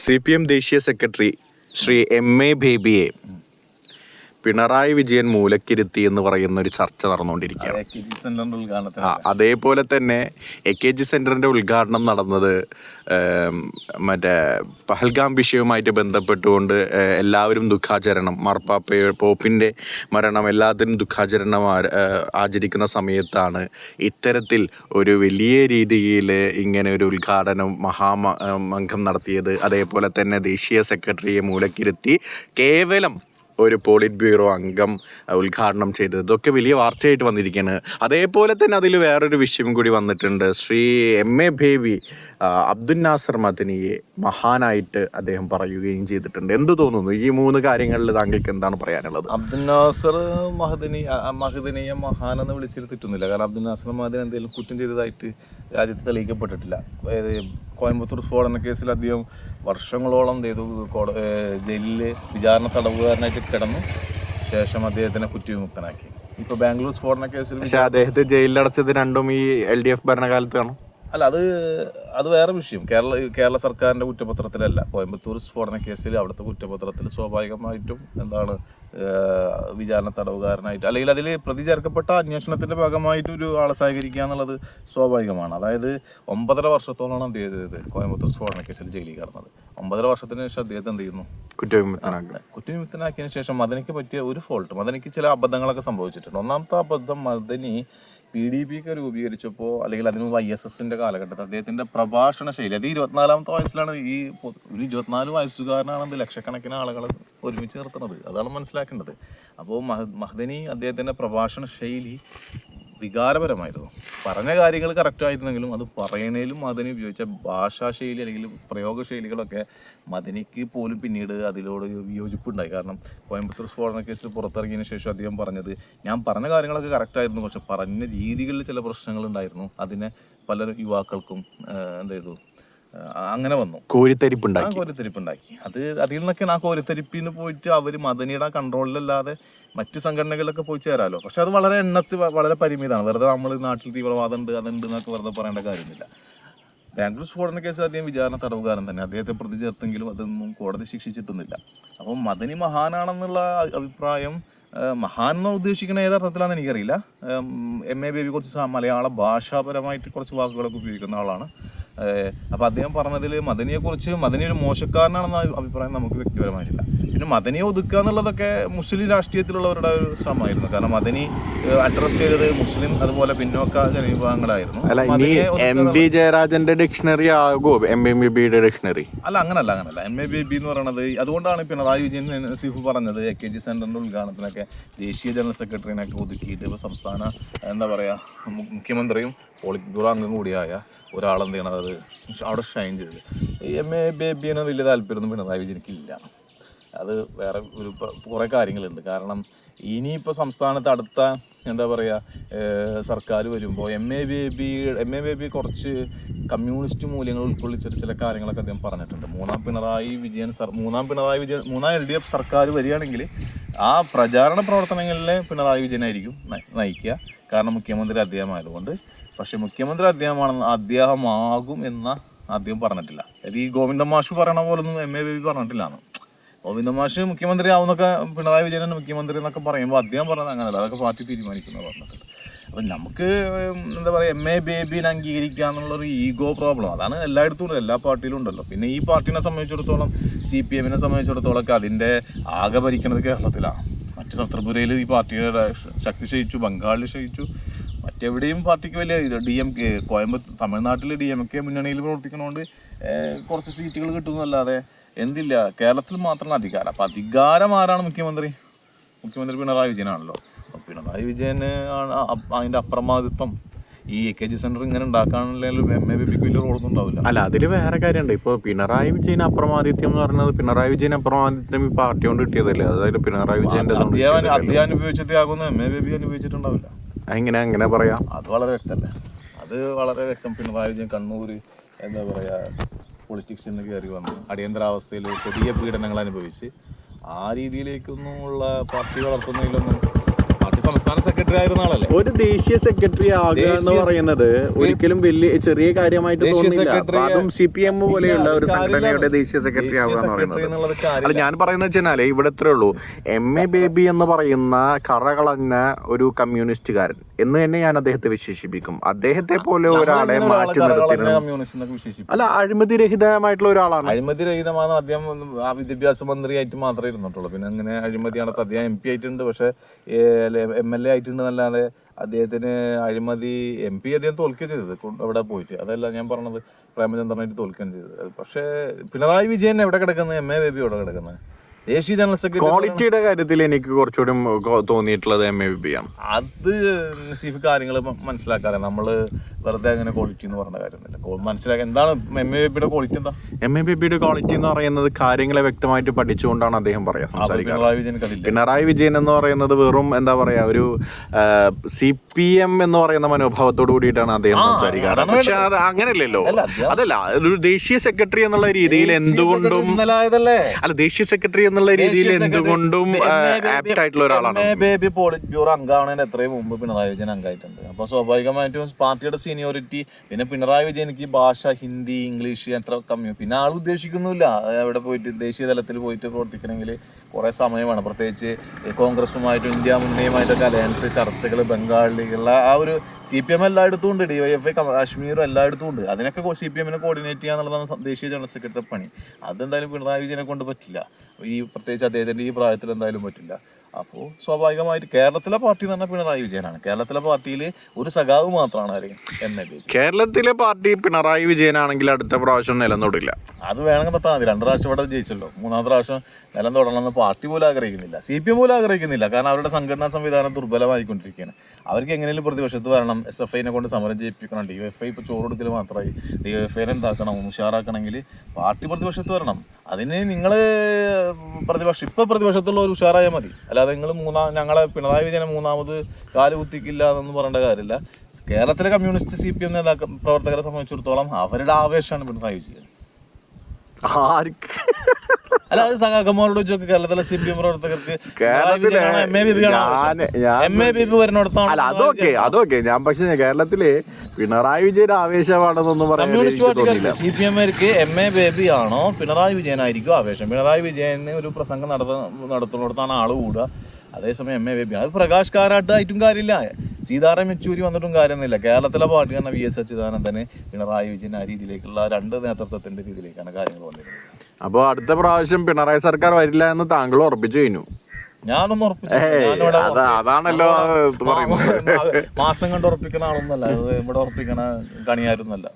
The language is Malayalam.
സി പി എം ദേശീയ സെക്രട്ടറി ശ്രീ എം എ ബേബിയെ പിണറായി വിജയൻ മൂലക്കിരുത്തി എന്ന് പറയുന്ന ഒരു ചർച്ച നടന്നുകൊണ്ടിരിക്കുകയാണ്. അതേപോലെ തന്നെ എ കെ ജി സെന്ററിന്റെ ഉദ്ഘാടനം നടന്നത് മറ്റേ പഹൽഗാം വിഷയവുമായിട്ട് ബന്ധപ്പെട്ടുകൊണ്ട് എല്ലാവരും ദുഃഖാചരണം മാർപ്പാപ്പ പോപ്പിന്റെ മരണം എല്ലാത്തിനും ദുഃഖാചരണം ആചരിക്കുന്ന സമയത്താണ് ഇത്തരത്തിൽ ഒരു വലിയ രീതിയിൽ ഇങ്ങനെ ഒരു ഉദ്ഘാടനം മഹാമംഘം നടത്തിയത്. അതേപോലെ തന്നെ ദേശീയ സെക്രട്ടറിയെ മൂലക്കിരുത്തി കേവലം ഒരു പോളിറ്റ് ബ്യൂറോ അംഗം ഉദ്ഘാടനം ചെയ്തത്. ഇതൊക്കെ വലിയ വാർത്തയായിട്ട് വന്നിരിക്കുകയാണ് അതേപോലെ തന്നെ അതിൽ വേറൊരു വിഷയം കൂടി വന്നിട്ടുണ്ട്. ശ്രീ എം എ ബേബി അബ്ദുൽ നാസർ മദനിയെ മഹാനായിട്ട് അദ്ദേഹം പറയുകയും ചെയ്തിട്ടുണ്ട്. എന്ത് തോന്നുന്നു? ഈ മൂന്ന് കാര്യങ്ങളിൽ താങ്കൾക്ക് എന്താണ് പറയാനുള്ളത്? അബ്ദുൽ നാസർ മഹദിനി മഹദിനിയെ മഹാൻ എന്ന് വിളിച്ചിരുത്തിട്ടൊന്നുമില്ല കാരണം അബ്ദുൽ നാസർ മഹദിനി എന്തെങ്കിലും കുറ്റം ചെയ്തതായിട്ട് രാജ്യത്ത് തെളിയിക്കപ്പെട്ടിട്ടില്ല. അതായത് കോയമ്പത്തൂർ സ്ഫോടന കേസിൽ അദ്ദേഹം വർഷങ്ങളോളം ചെയ്തു ജയിലിൽ വിചാരണ തടവുകാരനായിട്ട് കിടന്നു ശേഷം അദ്ദേഹത്തിനെ കുറ്റവിമുക്തനാക്കി. ഇപ്പൊ ബാംഗ്ലൂർ സ്ഫോടന കേസിൽ പക്ഷേ അദ്ദേഹത്തെ ജയിലിലടച്ചത് രണ്ടും ഈ എൽ ഡി എഫ് ഭരണകാലത്താണ് അല്ല അത് അത് വേറെ വിഷയം. കേരള കേരള സർക്കാരിന്റെ കുറ്റപത്രത്തിലല്ല. കോയമ്പത്തൂർ സ്ഫോടന കേസിൽ അവിടുത്തെ കുറ്റപത്രത്തിൽ സ്വാഭാവികമായിട്ടും എന്താണ് വിചാരണ തടവുകാരനായിട്ട് അല്ലെങ്കിൽ അതിൽ പ്രതി ചേർക്കപ്പെട്ട അന്വേഷണത്തിന്റെ ഭാഗമായിട്ട് ഒരു ആളെ സഹകരിക്കുക എന്നുള്ളത് സ്വാഭാവികമാണ്. അതായത് ഒമ്പതര വർഷത്തോളമാണ് എന്ത് ചെയ്തത് കോയമ്പത്തൂർ സ്ഫോടന കേസിൽ ജയിലിൽ കടന്നത്. ഒമ്പതര വർഷത്തിന് ശേഷം അദ്ദേഹത്തെ എന്ത് ചെയ്യുന്നു? കുറ്റവിമുക്തനാക്കിയതിനു ശേഷം മദനിക്ക് പറ്റിയ ഒരു ഫോൾട്ട് മദനിക്ക് ചില അബദ്ധങ്ങളൊക്കെ സംഭവിച്ചിട്ടുണ്ട്. ഒന്നാമത്തെ അബദ്ധം മദനി പി ഡി പി ഒക്കെ രൂപീകരിച്ചപ്പോൾ അല്ലെങ്കിൽ അതിന് മുമ്പ് ഐ എസ് എസിന്റെ കാലഘട്ടത്തിൽ അദ്ദേഹത്തിന്റെ പ്രഭാഷണ ശൈലി അത് ഇരുപത്തിനാലാമത്തെ വയസ്സിലാണ് ഈ ഒരു ഇരുപത്തിനാല് അത് ലക്ഷക്കണക്കിന് ആളുകൾ ഒരുമിച്ച് നിർത്തുന്നത്. അതാണ് മനസ്സിലാക്കേണ്ടത്. അപ്പോൾ മഹ മഹദനി അദ്ദേഹത്തിന്റെ പ്രഭാഷണ ശൈലി വികാരപരമായിരുന്നു. പറഞ്ഞ കാര്യങ്ങൾ കറക്റ്റ് ആയിരുന്നെങ്കിലും അത് പറയണേലും മദനി ഉപയോഗിച്ച ഭാഷാശൈലി അല്ലെങ്കിൽ പ്രയോഗശൈലികളൊക്കെ മദനിക്ക് പോലും പിന്നീട് അതിലോട് വിയോജിപ്പുണ്ടായി. കാരണം കോയമ്പത്തൂർ സ്ഫോടന കേസിൽ പുറത്തിറങ്ങിയതിന് ശേഷം അദ്ദേഹം പറഞ്ഞത് ഞാൻ പറഞ്ഞ കാര്യങ്ങളൊക്കെ കറക്റ്റ് ആയിരുന്നു. പക്ഷെ പറഞ്ഞ രീതികളിൽ ചില പ്രശ്നങ്ങൾ ഉണ്ടായിരുന്നു. അതിനെ പല യുവാക്കൾക്കും എന്തായിരുന്നു അങ്ങനെ വന്നു. ആ കോരിത്തരിപ്പുണ്ടാക്കി. കോരിത്തരിപ്പുണ്ടാക്കി അത് അതിൽ നിന്നൊക്കെയാണ് ആ കോരിത്തരിപ്പിൽ നിന്ന് പോയിട്ട് അവർ മദനിയുടെ ആ കൺട്രോളിലല്ലാതെ മറ്റ് സംഘടനകളിലൊക്കെ പോയി ചേരാമല്ലോ പക്ഷെ അത് വളരെ എണ്ണത്തിൽ വളരെ പരിമിതമാണ്. വെറുതെ നമ്മൾ നാട്ടിൽ തീവ്രവാദം ഉണ്ട് അതുണ്ട് എന്നൊക്കെ വെറുതെ പറയേണ്ട കാര്യമില്ല. ബാംഗ്ലൂർ സ്ഫോടന കേസിൽ അദ്ദേഹം വിചാരണ തടവുകാരൻ തന്നെ. അദ്ദേഹത്തെ പ്രതി ചേർത്തെങ്കിലും അതൊന്നും കോടതി ശിക്ഷിച്ചിട്ടൊന്നുമില്ല. അപ്പം മദനി മഹാനാണെന്നുള്ള അഭിപ്രായം മഹാൻ എന്ന് ഉദ്ദേശിക്കുന്ന ഏതർത്ഥത്തിലാണെന്ന് എനിക്കറിയില്ല. എം എ ബേബി കുറച്ച് മലയാള ഭാഷാപരമായിട്ട് കുറച്ച് വാക്കുകളൊക്കെ ഉപയോഗിക്കുന്ന ആളാണ്. ഏഹ് അപ്പൊ അദ്ദേഹം പറഞ്ഞതിൽ മദനിയെ കുറിച്ച് മദനി ഒരു മോശക്കാരനാണെന്ന അഭിപ്രായം നമുക്ക് വ്യക്തിപരമായിട്ടില്ല. പിന്നെ മദനിയെ ഒതുക്കുക എന്നുള്ളതൊക്കെ മുസ്ലിം രാഷ്ട്രീയത്തിലുള്ളവരുടെ ഒരു ശ്രമമായിരുന്നു. കാരണം മദനി അഡ്രസ് ചെയ്തത് മുസ്ലിം അതുപോലെ പിന്നോക്ക ജനവിഭാഗങ്ങളായിരുന്നു. എം ബി ജയരാജന്റെ ഡിക്ഷണറി ആകുമോ എം എം ബി ബിയുടെ ഡിക്ഷണറി? അല്ല അങ്ങനല്ല അങ്ങനല്ല. എം എ ബി ബി എന്ന് പറയുന്നത് അതുകൊണ്ടാണ് പിണറായി വിജയൻ സിഫു പറഞ്ഞത് എ കെ ജി സെന്ററിന്റെ ഉദ്ഘാടനത്തിനൊക്കെ ദേശീയ ജനറൽ സെക്രട്ടറിനെയൊക്കെ ഒതുക്കിയിട്ട് ഇപ്പൊ സംസ്ഥാന എന്താ പറയാ മുഖ്യമന്ത്രിയും ബ്യൂറോ അംഗം കൂടിയായ ഒരാളെന്ത് ചെയ്യണത് അത് അവിടെ ഷൈൻ ചെയ്തത് ഈ എം എ ബേബിനെ വലിയ താല്പര്യമൊന്നും പിണറായി വിജയനിക്കില്ല അത് വേറെ ഒരു കുറേ കാര്യങ്ങളുണ്ട്. കാരണം ഇനിയിപ്പോൾ സംസ്ഥാനത്ത് അടുത്ത എന്താ പറയുക സർക്കാർ വരുമ്പോൾ M A Baby M A Baby കുറച്ച് കമ്മ്യൂണിസ്റ്റ് മൂല്യങ്ങൾ ഉൾക്കൊള്ളിച്ചിട്ട് ചില കാര്യങ്ങളൊക്കെ അദ്ദേഹം പറഞ്ഞിട്ടുണ്ട്. മൂന്നാം പിണറായി വിജയൻ സർ മൂന്നാം പിണറായി വിജയൻ മൂന്നാം എൽ ഡി എഫ് സർക്കാർ വരികയാണെങ്കിൽ ആ പ്രചാരണ പ്രവർത്തനങ്ങളിലെ പിണറായി വിജയനായിരിക്കും നയി- നയിക്കുക. കാരണം മുഖ്യമന്ത്രി അദ്ദേഹമായതുകൊണ്ട് പക്ഷെ മുഖ്യമന്ത്രി അദ്ദേഹമാണെന്ന് അദ്ദേഹമാകും എന്ന അദ്ദേഹം പറഞ്ഞിട്ടില്ല. അത് ഈ ഗോവിന്ദ മാഷ് പറയണ പോലൊന്നും എം എ ബേബി പറഞ്ഞിട്ടില്ലാന്ന് ഗോവിന്ദ മാഷ് മുഖ്യമന്ത്രി ആവുന്നൊക്കെ പിണറായി വിജയൻ മുഖ്യമന്ത്രി എന്നൊക്കെ പറയുമ്പോൾ അദ്ദേഹം പറഞ്ഞത് അങ്ങനെയല്ല അതൊക്കെ പാർട്ടി തീരുമാനിക്കുന്നത് പറഞ്ഞിട്ടുണ്ട് അപ്പം നമുക്ക് എന്താ പറയുക എം എ ബേബിനെ അംഗീകരിക്കുക എന്നുള്ളൊരു ഈഗോ പ്രോബ്ലം. അതാണ് എല്ലായിടത്തും ഉണ്ട് എല്ലാ പാർട്ടിയിലും ഉണ്ടല്ലോ. പിന്നെ ഈ പാർട്ടിനെ സംബന്ധിച്ചിടത്തോളം സി പി എമ്മിനെ സംബന്ധിച്ചിടത്തോളം ഒക്കെ അതിന്റെ ആകെ ഭരിക്കുന്നത് കേരളത്തിലാണ്. മറ്റ് ത്രിപുരയിൽ ഈ പാർട്ടിയുടെ ശക്തി ക്ഷയിച്ചു ബംഗാളിൽ ക്ഷയിച്ചു മറ്റെവിടെയും പാർട്ടിക്ക് വലിയ ഇത് ഡി എം കെ കോയമ്പത്തൂർ തമിഴ്നാട്ടിൽ ഡി എം കെ മുന്നണിയിൽ പ്രവർത്തിക്കുന്നതുകൊണ്ട് കുറച്ച് സീറ്റുകൾ കിട്ടുന്നതല്ലാതെ എന്തില്ല. കേരളത്തിൽ മാത്രമാണ് അധികാരം. അപ്പം അധികാരം ആരാണ് മുഖ്യമന്ത്രി? മുഖ്യമന്ത്രി പിണറായി വിജയനാണല്ലോ. പിണറായി വിജയന് ആണ് അതിന്റെ അതിന്റെ അപ്രമാദിത്വം. ഈ എ കെ ജി സെന്റർ ഇങ്ങനെ ഉണ്ടാക്കാനുള്ള എം എ ബിക്ക് വലിയ റോളൊന്നും ഉണ്ടാവില്ല. അല്ല അതിൽ വേറെ കാര്യമുണ്ട്. ഇപ്പോൾ പിണറായി വിജയൻ അപ്രമാദിത്യം എന്ന് പറയുന്നത് പിണറായി വിജയൻ അപ്രമാദിത്യം ഈ പാർട്ടി കൊണ്ട് കിട്ടിയതല്ലേ? അതായത് പിണറായി വിജയന്റെ അദ്ദേഹം കിട്ടിയതല്ലേ? അദ്ദേഹം അനുഭവിച്ച എം എ ബി അനുഭവിച്ചിട്ടുണ്ടാവില്ല. എങ്ങനെ അങ്ങനെ പറയാം? അത് വളരെ വ്യക്തമല്ല അത് വളരെ വ്യക്തം. പിണറായി വിജയൻ കണ്ണൂർ എന്താ പറയുക പൊളിറ്റിക്സിൽ നിന്ന് കയറി വന്ന് അടിയന്തരാവസ്ഥയിൽ കൊടിയ പീഡനങ്ങൾ അനുഭവിച്ച് ആ രീതിയിലേക്കൊന്നും ഉള്ള പാർട്ടി വളർത്തുന്നതിലൊന്നും സംസ്ഥാന സെക്രട്ടറി ആയിരുന്ന ആളല്ലേ? ഒരു ദേശീയ സെക്രട്ടറി ആകുക എന്ന് പറയുന്നത് ഒരിക്കലും വലിയ ചെറിയ കാര്യമായിട്ട് തോന്നുന്നില്ല. അതും സി പി എം പോലെയുള്ള ഒരു സംഘടനയുടെ ദേശീയ സെക്രട്ടറി ആകുക ആവുക എന്ന് പറയുന്നത്. അല്ല ഞാൻ പറയുന്നത് വെച്ചാൽ ഇവിടെ ഇത്രേ ഉള്ളൂ. എം എ ബേബി എന്ന് പറയുന്ന കറകളഞ്ഞ ഒരു കമ്മ്യൂണിസ്റ്റുകാരൻ എന്ന് തന്നെ ഞാൻ അദ്ദേഹത്തെ വിശേഷിപ്പിക്കും. അദ്ദേഹത്തെ പോലെ ഒരാളെ മാറ്റി നിർത്തി അല്ല അഴിമതി രഹിതമായിട്ടുള്ള ഒരാളാണ്. അഴിമതി രഹിതമാണ് അദ്ദേഹം ആ വിദ്യാഭ്യാസ മന്ത്രിയായിട്ട് മാത്രമേ ഇരുന്നിട്ടുള്ളൂ. പിന്നെ അങ്ങനെ അഴിമതി നടത്ത അദ്ദേഹം എം പി ആയിട്ടുണ്ട് പക്ഷെ എം എൽ എ ആയിട്ടുണ്ട് എന്നല്ലാതെ അദ്ദേഹത്തിന് അഴിമതി എം പി അദ്ദേഹം തോൽക്കുകയും ചെയ്തത്. അവിടെ പോയിട്ട്. അതല്ല ഞാൻ പറഞ്ഞത് പ്രേമചന്ദ്രനായിട്ട് തോൽക്കുകയും ചെയ്തത്. പക്ഷേ പിണറായി വിജയൻ എവിടെ കിടക്കുന്നത് എം എ ബേബി എവിടെ കിടക്കുന്നത് ദേശീയ ജനറൽ സെക്രട്ടറി ക്വാളിറ്റിയുടെ കാര്യത്തിൽ എനിക്ക് കുറച്ചുകൂടി തോന്നിയിട്ടുള്ളത് എം എ ബി ആണ്. അത് നസീഫ് കാര്യങ്ങൾ മനസ്സിലാക്കാറ് നമ്മൾ വെറുതെ അങ്ങനെ ക്വാളിറ്റി എന്ന് പറഞ്ഞ കാര്യമൊന്നുമില്ല. കോ- മനസ്സിലാക്കാൻ എന്താണ് എം എ ബിയുടെ ക്വാളിറ്റി എന്താ? എം എ ബിയുടെ ക്വാളിറ്റി എന്ന് പറയുന്നത് കാര്യങ്ങളെ വ്യക്തമായിട്ട് പഠിച്ചുകൊണ്ടാണ് അദ്ദേഹം പറയാം പിണറായി വിജയൻ അതില്ല പിണറായി വിജയൻ എന്ന് പറയുന്നത് വെറും എന്താ പറയാ ഒരു സി പി എം എന്ന് പറയുന്ന മനോഭാവത്തോട് കൂടിയിട്ടാണ് അദ്ദേഹം സംസാരിക്കാറ്. പക്ഷെ അത് അങ്ങനെയല്ലല്ലോ. അതല്ല ഒരു ദേശീയ സെക്രട്ടറി എന്നുള്ള രീതിയിൽ എന്തുകൊണ്ടും അല്ല ദേശീയ സെക്രട്ടറി എന്നുള്ള രീതിയിൽ എന്തുകൊണ്ടും ആപ്റ്റ് ആയിട്ടുള്ള ഒരാളാണ്. ബേബി പോളിറ്റ് ബ്യൂറോ അംഗമാണതിന് എത്രയും മുമ്പ് പിണറായി വിജയൻ അംഗമായിട്ടുണ്ട് അപ്പൊ സ്വാഭാവികമായിട്ടും പാർട്ടിയുടെ സീനിയോറിറ്റി പിന്നെ പിണറായി വിജയൻ എനിക്ക് ഭാഷ ഹിന്ദി ഇംഗ്ലീഷ് അത്ര കമ്മി പിന്നെ ആൾ ഉദ്ദേശിക്കുന്നില്ല അവിടെ പോയിട്ട് ദേശീയ തലത്തിൽ പോയിട്ട് പ്രവർത്തിക്കണമെങ്കിൽ കുറെ സമയമാണ് പ്രത്യേകിച്ച് കോൺഗ്രസുമായിട്ടും ഇന്ത്യ മുന്നണിയുമായിട്ടൊക്കെ അലയൻസ് ചർച്ചകൾ ബംഗാളിലുള്ള ആ ഒരു സി പി എം എല്ലായിടത്തും ഉണ്ട്. ഡി വൈ എഫ് ഐ കാശ്മീരും എല്ലായിടത്തും ഉണ്ട്. അതിനൊക്കെ സി പി എമ്മിനെ കോർഡിനേറ്റ് ചെയ്യുക എന്നുള്ളതാണ് സ- ദേശീയ ജനറൽ സെക്രട്ടറി പണി. അതെന്തായാലും പിണറായി വിജയനെ കൊണ്ട് പറ്റില്ല. ഈ പ്രത്യേകിച്ച് അദ്ദേഹത്തിന്റെ ഈ പ്രായത്തിൽ എന്തായാലും പറ്റില്ല. അപ്പോൾ സ്വാഭാവികമായിട്ട് കേരളത്തിലെ പാർട്ടി എന്ന് പറഞ്ഞാൽ പിണറായി വിജയനാണ്. കേരളത്തിലെ പാർട്ടിയിൽ ഒരു സഖാവ് മാത്രമാണ് ആരെയും എം എ. കേരളത്തിലെ പാർട്ടി പിണറായി വിജയനാണെങ്കിൽ അടുത്ത പ്രാവശ്യം നിലം തൊടില്ല അത് വേണമെങ്കിൽ തൊട്ടാൽ മതി. രണ്ട് പ്രാവശ്യം ഇവിടെ ജയിച്ചല്ലോ. മൂന്നാം പ്രാവശ്യം നിലം തൊടണമെന്ന് പാർട്ടി പോലും ആഗ്രഹിക്കുന്നില്ല. സി പി എം പോലും ആഗ്രഹിക്കുന്നില്ല. കാരണം അവരുടെ സംഘടനാ സംവിധാനം ദുർബലമായിക്കൊണ്ടിരിക്കുകയാണ്. അവർക്ക് എങ്ങനെയും പ്രതിപക്ഷത്ത് വരണം. എസ് എഫ് ഐനെ കൊണ്ട് സമരം ചെയ്യിപ്പിക്കണം ഡി എഫ് ഐ ഇപ്പോൾ ചോറ് കൊടുക്കൽ മാത്രമായി. ഡി എഫ് ഐനെ എന്താക്കണം? ഉഷാറാക്കണമെങ്കിൽ പാർട്ടി പ്രതിപക്ഷത്ത് വരണം. അതിന് നിങ്ങൾ പ്രതിപക്ഷം ഇപ്പോൾ പ്രതിപക്ഷത്തുള്ള ഒരു ഉഷാറായാൽ മതി. അല്ലാതെ നിങ്ങൾ മൂന്നാം ഞങ്ങളെ പിണറായി വിജയനെ മൂന്നാമത് കാൽ കുത്തിക്കില്ല എന്നൊന്നും പറയേണ്ട കാര്യമില്ല. കേരളത്തിലെ കമ്മ്യൂണിസ്റ്റ് സി പി എം നേതാക്കൾ പ്രവർത്തകരെ സംബന്ധിച്ചിടത്തോളം അവരുടെ ആവേശമാണ് പിണറായി വിജയൻ. ആർക്ക്? അല്ല അത് സഖാക്കന്മാരോട് ചോദിച്ചു കേരളത്തിലെ സി പി എം പ്രവർത്തകർക്ക് അല്ല അതൊക്കെ അതൊക്കെ ഞാൻ പക്ഷെ കേരളത്തിൽ പിണറായി വിജയൻ ആവേശമാണെന്നൊന്നും പറയാൻ സി പി എമ്മാർക്ക് എം എ ബേബി ആണോ? പിണറായി വിജയനായിരിക്കും ആവേശം. പിണറായി വിജയന് ഒരു പ്രസംഗം നടത്ത നടത്തുന്നിടത്താണ് ആൾ കൂടുക. അതേസമയം എം എ ബേബി അത് പ്രകാശ് കാരാട്ടായിട്ടും കാര്യമില്ല. സീതാറാം യെച്ചൂരി വന്നിട്ടും കാര്യമൊന്നുമില്ല. കേരളത്തിലെ പാർട്ടി തന്നെ വി എസ് അച്യുതാനന്ദന് പിണറായി വിജയൻ ആ രീതിയിലേക്കുള്ള രണ്ട് നേതൃത്വത്തിന്റെ രീതിയിലേക്കാണ് കാര്യങ്ങൾ വന്നിരുന്നത്. അപ്പൊ അടുത്ത പ്രാവശ്യം പിണറായി സർക്കാർ വരില്ല എന്ന് താങ്കൾ ഉറപ്പിച്ചു കഴിഞ്ഞു? ഞാനൊന്നും ഉറപ്പിച്ചു. അതാണല്ലോ. മാസം കണ്ട് ഉറപ്പിക്കണ ആളൊന്നല്ല ഇവിടെ ഉറപ്പിക്കണ കണിയാരൊന്നല്ല